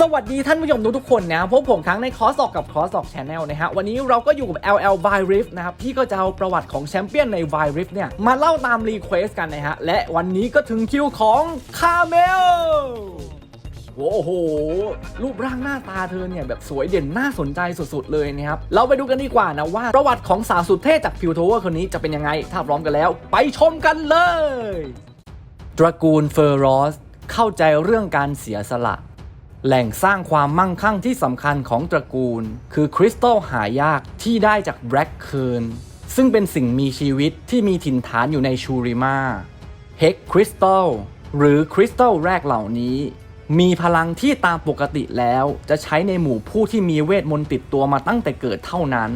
สวัสดีท่านผู้ชมทุกๆคนนะพบผมครั้งในคอร์สออกกับคอร์สออกชแนลนะฮะ วันนี้เราก็อยู่กับ LL v i Rift นะครับที่ก็จะเอาประวัติของแชมเปี้ยนใน v i Rift เนี่ย มาเล่าตามรีเควสกันนะฮะ และวันนี้ก็ถึงคิวของคาเมลโอ้โห รูปร่างหน้าตาเธอเนี่ย แบบสวยเด่นน่าสนใจสุดๆเลยนะครับ เราไปดูกันดีกว่านะว่า ประวัติของสาวสุดเท่จากพิวโทเวอร์คนนี้จะเป็นยังไง ถ้าพร้อมกันแล้ว ไปชมกันเลย ตระกูลเฟอร์รอสเข้าใจเรื่องการเสียสละ แหล่งสร้างความมั่งคั่งที่สำคัญของตระกูล คือคริสตัลหายากที่ได้จากแบล็กเคิร์นซึ่งเป็นสิ่งมีชีวิตที่มีถิ่นฐานอยู่ในชูริมาเฮกคริสตัลหรือคริสตัลแรกเหล่านี้ มีพลังที่ตามปกติแล้วจะใช้ในหมู่ผู้ที่มีเวทมนต์ติดตัวมาตั้งแต่เกิดเท่านั้น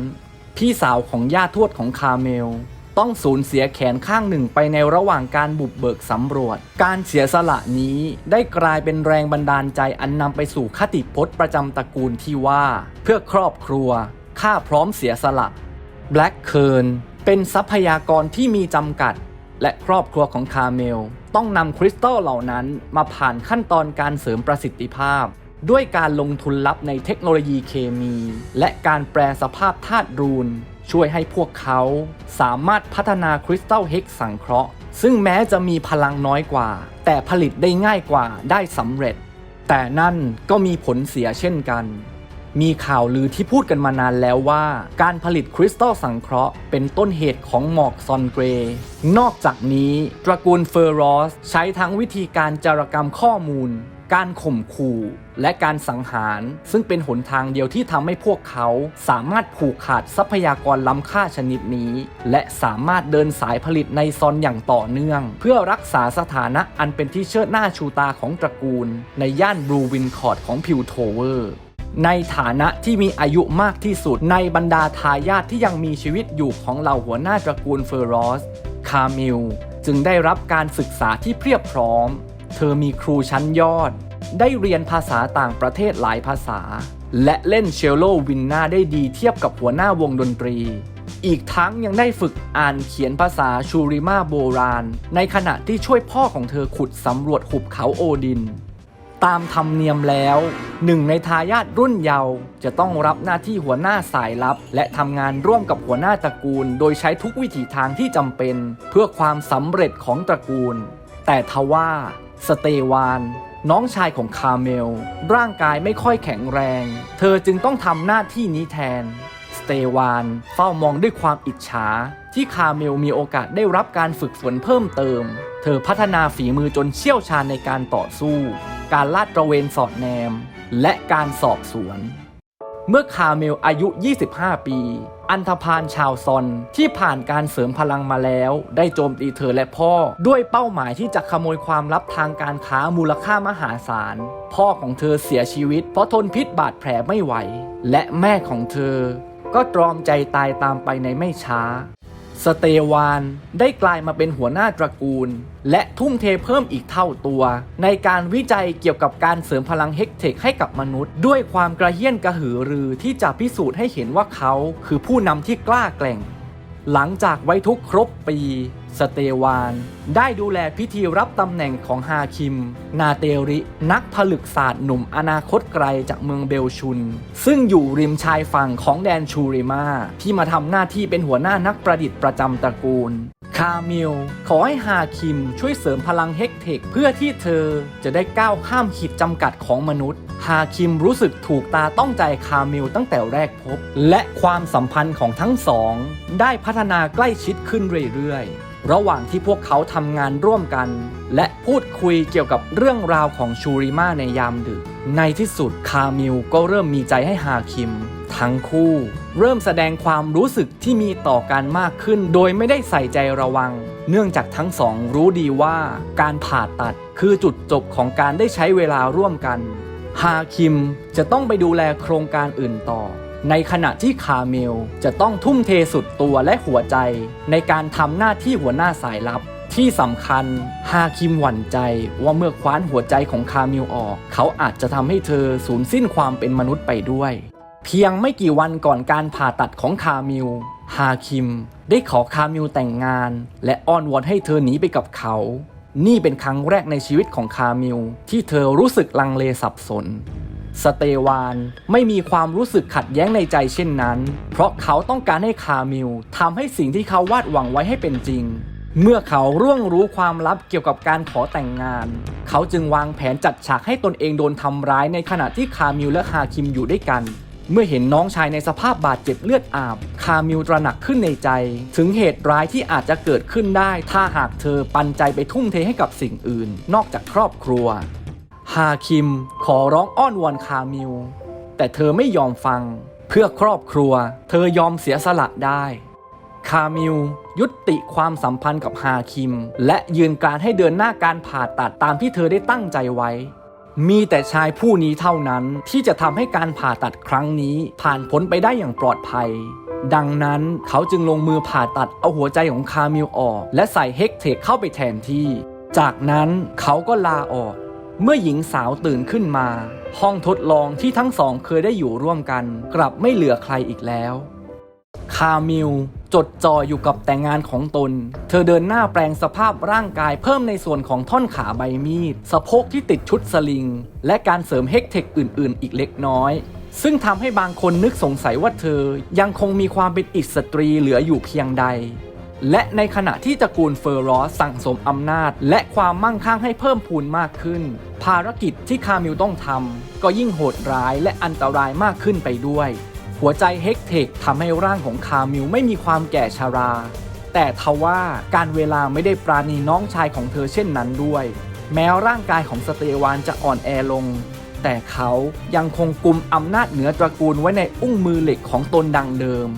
พี่สาวของญาติทวดของคาเมล ต้องสูญเสียแขนข้างหนึ่งไปในระหว่างการบุกเบิกสำรวจ การเสียสละนี้ได้กลายเป็นแรงบันดาลใจอันนำไปสู่คติพจน์ประจำตระกูลที่ว่า เพื่อครอบครัวข้าพร้อมเสียสละแบล็กเคิร์นเป็นทรัพยากรที่มีจำกัด และครอบครัวของคาเมล ต้องนำคริสตัลเหล่านั้นมาผ่านขั้นตอนการเสริมประสิทธิภาพ ด้วยการลงทุนลับในเทคโนโลยีเคมี และการแปลสภาพธาตุรูน ช่วยให้พวกเขาสามารถพัฒนาคริสตัลเฮกสังเคราะห์ ซึ่งแม้จะมีพลังน้อยกว่า แต่ผลิตได้ง่ายกว่าได้สำเร็จ แต่นั่นก็มีผลเสียเช่นกัน มีข่าวลือที่พูดกันมานานแล้วว่า การผลิตคริสตัลสังเคราะห์เป็นต้นเหตุของหมอกซอนเกรย์นอกจากนี้ตระกูลเฟอร์รอสใช้ทั้งวิธีการจารกรรมข้อมูล การข่มขู่และการสังหาร ซึ่งเป็นหนทางเดียวที่ทำให้พวกเขาสามารถผูกขาดทรัพยากรล้ำค่าชนิดนี้ และสามารถเดินสายผลิตในซอนอย่างต่อเนื่อง เพื่อรักษาสถานะอันเป็นที่เชิดหน้าชูตาของตระกูล ในย่านบรูวินคอร์ดของพิวโทเวอร์ในฐานะที่มีอายุมากที่สุดในบรรดาทายาทที่ยังมีชีวิตอยู่ของเหล่าหัวหน้าตระกูลเฟอร์รอส คามิล จึงได้รับการศึกษาที่เพียบพร้อม เธอมีครูชั้นยอด ได้เรียนภาษาต่างประเทศหลายภาษา และเล่นเชลโลวินนาได้ดีเทียบกับหัวหน้าวงดนตรี อีกทั้งยังได้ฝึกอ่านเขียนภาษาชูริมาโบราณ ในขณะที่ช่วยพ่อของเธอขุดสำรวจหุบเขาโอดิน ตามธรรมเนียมแล้วหนึ่งในทายาทรุ่นเยาว์จะต้องรับหน้าที่หัวหน้าสายลับ และทำงานร่วมกับหัวหน้าตระกูล โดยใช้ทุกวิถีทางที่จำเป็น เพื่อความสำเร็จของตระกูล แต่ทว่า สเตวาน น้องชายของคาเมล ร่างกายไม่ค่อยแข็งแรง เธอจึงต้องทำหน้าที่นี้แทน สเตวานเฝ้ามองด้วยความอิจฉา ที่คาเมลมีโอกาสได้รับการฝึกฝนเพิ่มเติม เธอพัฒนาฝีมือจนเชี่ยวชาญในการต่อสู้ การลาดตระเวนสอดแนม และการสอบสวน เมื่อคาเมลอายุ 25 ปี อันธพาลชาวซอนที่ผ่านการเสริมพลังมาแล้ว ได้โจมตีเธอและพ่อ ด้วยเป้าหมายที่จะขโมยความลับทางการค้ามูลค่ามหาศาล พ่อของเธอเสียชีวิต เพราะทนพิษบาดแผลไม่ไหว และแม่ของเธอ ก็ตรอมใจตายตามไปในไม่ช้า สเตวานได้กลายมาเป็นหัวหน้าตระกูล และทุ่มเทเพิ่มอีกเท่าตัว ในการวิจัยเกี่ยวกับการเสริมพลังเฮกเทคให้กับมนุษย์ ด้วยความกระเฮี้ยนกระหือรือที่จะพิสูจน์ให้เห็นว่าเขาคือผู้นำที่กล้าแกร่ง หลังจากไว้ทุกครบปี สเตวาน ได้ดูแลพิธีรับตำแหน่งของฮาคิม นาเตริ นักผลึกศาสตร์หนุ่มอนาคตไกลจากเมืองเบลชุน ซึ่งอยู่ริมชายฝั่งของแดนชูริมาที่มาทำหน้าที่เป็นหัวหน้านักประดิษฐ์ประจำตระกูล คาเมลขอให้ฮาคิมช่วยเสริมพลังเฮกเทคเพื่อที่เธอจะได้ก้าวข้ามขีดจำกัดของมนุษย์ ฮาคิมรู้สึกถูกตาต้องใจคาเมลตั้งแต่แรกพบ และความสัมพันธ์ของทั้งสอง ได้พัฒนาใกล้ชิดขึ้นเรื่อยๆ ระหว่างที่พวกเขาทำงานร่วมกัน และพูดคุยเกี่ยวกับเรื่องราวของชูริมาในยามดึก ในที่สุดคาเมลก็เริ่มมีใจให้ฮาคิม ทั้งคู่ เริ่มแสดงความรู้สึกที่มีต่อกันมากขึ้น โดยไม่ได้ใส่ใจระวัง เนื่องจากทั้งสองรู้ดีว่าการผ่าตัดคือจุดจบของการได้ใช้เวลาร่วมกัน ฮาคิมจะต้องไปดูแลโครงการอื่นต่อ ในขณะที่คาเมลจะต้องทุ่มเทสุดตัวและหัวใจ ในการทำหน้าที่หัวหน้าสายลับที่สำคัญฮาคิมหวั่นใจว่าเมื่อคว้านหัวใจของคามิลออก เขาอาจจะทำให้เธอสูญสิ้นความเป็นมนุษย์ไปด้วย เพียงไม่กี่วันก่อนการผ่าตัดของคามิล ฮาคิม ได้ขอคามิลแต่งงาน และอ้อนวอนให้เธอหนีไปกับเขา นี่เป็นครั้งแรกในชีวิตของคามิล ที่เธอรู้สึกลังเลสับสน สเตวานไม่มีความรู้สึกขัดแย้งในใจเช่นนั้น เพราะเขาต้องการให้คามิลทำให้สิ่งที่เขาวาดหวังไว้ให้เป็นจริง เมื่อเขาร่วงรู้ความลับเกี่ยวกับการขอแต่งงาน เขาจึงวางแผนจัดฉากให้ตนเองโดนทำร้ายในขณะที่คามิลและฮาคิมอยู่ด้วยกัน เมื่อเห็นน้องชายในสภาพบาดเจ็บเลือดอาบ คามิลตระหนักขึ้นในใจ ถึงเหตุร้ายที่อาจจะเกิดขึ้นได้ ถ้าหากเธอปันใจไปทุ่มเทให้กับสิ่งอื่น นอกจากครอบครัว ฮาคิม ขอร้องอ้อนวอนคามิล แต่เธอไม่ยอมฟัง เพื่อครอบครัว เธอยอมเสียสละได้ คามิลยุติความสัมพันธ์กับฮาคิม และยืนการให้เดินหน้าการผ่าตัดตามที่เธอได้ตั้งใจไว้ มีแต่ชายผู้นี้เท่านั้นที่จะทำให้การผ่าตัดครั้งนี้ ผ่านพ้นไปได้อย่างปลอดภัย ดังนั้นเขาจึงลงมือผ่าตัดเอาหัวใจของคามิลออก และใส่เฮกเทคเข้าไปแทนที่ จากนั้นเขาก็ลาออก เมื่อหญิงสาวตื่นขึ้นมา ห้องทดลองที่ทั้งสองเคยได้อยู่ร่วมกัน กลับไม่เหลือใครอีกแล้ว คามิลจดจ่ออยู่กับแต่งงานของตน เธอเดินหน้าแปลงสภาพร่างกายเพิ่มในส่วนของท่อนขาใบมีด สะโพกที่ติดชุดสลิง และการเสริมเฮกเทคอื่น ๆ อีกเล็กน้อย ซึ่งทำให้บางคนนึกสงสัยว่าเธอยังคงมีความเป็นอิสตรีเหลืออยู่เพียงใด และในขณะที่ตระกูลเฟอร์รอสสั่งสมอำนาจ และความมั่งคั่งให้เพิ่มพูนมากขึ้น ภารกิจที่คามิลต้องทำก็ยิ่งโหดร้ายและอันตรายมากขึ้นไปด้วย หัวใจเฮกเทคทำให้ร่างของคามิลไม่มีความแก่ชารา แต่ทว่าการเวลาไม่ได้ปราณีน้องชายของเธอเช่นนั้นด้วย แม้ร่างกายของสเตวานจะอ่อนแอลง แต่เขายังคงกุมอำนาจเหนือตระกูลไว้ในอุ้งมือเหล็กของตนดังเดิม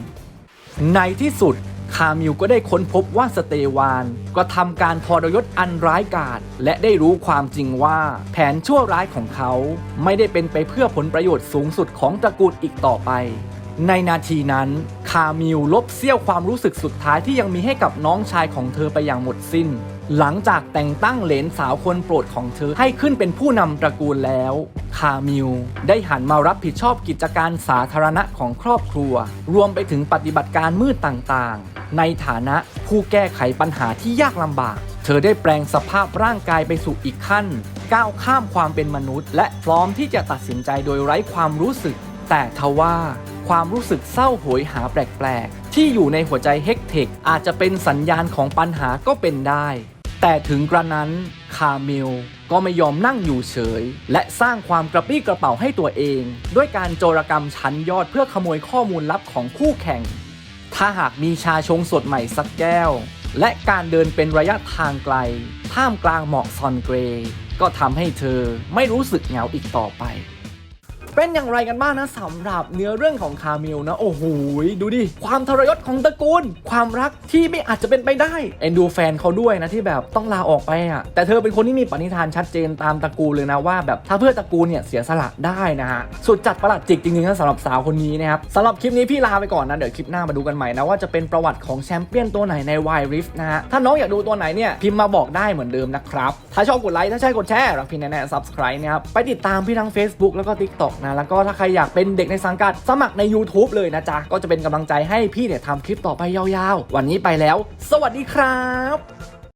ในที่สุด คามิลก็ได้ค้นพบว่าสเตวาน ก็ทำการทรยศอันร้ายกาจและได้รู้ความจริงว่า แผนชั่วร้ายของเขา ไม่ได้เป็นไปเพื่อผลประโยชน์สูงสุดของตระกูลอีกต่อไป ในนาทีนั้น คามิลลบเสี้ยวความรู้สึกสุดท้ายที่ยังมีให้กับน้องชายของเธอไปอย่างหมดสิ้น หลังจากแต่งตั้งเหลนสาวคนโปรดของเธอให้ขึ้นเป็นผู้นำตระกูลแล้ว คามิลได้หันมารับผิดชอบกิจการสาธารณะของครอบครัว รวมไปถึงปฏิบัติการมืดต่างๆ ในฐานะผู้แก้ไขปัญหาที่ยากลำบาก เธอได้แปลงสภาพร่างกายไปสู่อีกขั้น ก้าวข้ามความเป็นมนุษย์ และพร้อมที่จะตัดสินใจโดยไร้ความรู้สึก แต่ทว่าความรู้สึกเศร้าโหยหาแปลกๆ ที่อยู่ในหัวใจเฮกเทคอาจจะเป็นสัญญาณของปัญหาก็เป็นได้ แต่ถึงกระนั้นคาเมลก็ไม่ยอมนั่งอยู่เฉย และสร้างความกระปี้กระเป๋าให้ตัวเอง ด้วยการโจรกรรมชั้นยอดเพื่อขโมยข้อมูลลับของคู่แข่ง ถ้าหากมีชาชงสดใหม่สักแก้ว และการเดินเป็นระยะทางไกล ท่ามกลางหมอกซอนเกร ก็ทำให้เธอไม่รู้สึกเหงาอีกต่อไป เป็นอย่างไรกันบ้างนะสำหรับเนื้อเรื่องของคาเมลนะ โอ้โหดูดิ ความทรยศของตระกูล ความรักที่ไม่อาจจะเป็นไปได้เอ็นดูแฟนเขาด้วยนะที่แบบต้องลาออกไปอะแต่เธอเป็นคนที่มีปณิธานชัดเจนตามตระกูลเลยนะว่าแบบถ้าเพื่อตระกูลเนี่ยเสียสละได้นะฮะสุดจัดประหลาดจิกจริงๆนะสำหรับสาวคนนี้นะครับสำหรับคลิปนี้พี่ลาไปก่อนนะเดี๋ยวคลิปหน้ามาดูกันใหม่นะว่าจะเป็นประวัติของแชมเปี้ยนตัวไหนใน w i r i f t นะฮะถ้าน้องอยากดูตัวไหนเนี่ยพิมพ์มาบอกได้เหมือนเดิมนะครับถ้าชอบกดไลค์ถ้าใช่กดแชร์รักพี่แน่ๆ subscribe นะครับไปติดตามพี่ทั้ง Facebook แล้วก็ TikTok นะแล้วก็ถ้าใครอยากเป็นเด็กในสังกัดสมัครใน YouTube เลยนะจ๊ะก็จะเป็นกำลังใจให้พี่เนี่ยทำคลิปต่อไปยาวๆ วันนี้ไปแล้ว สวัสดีครับ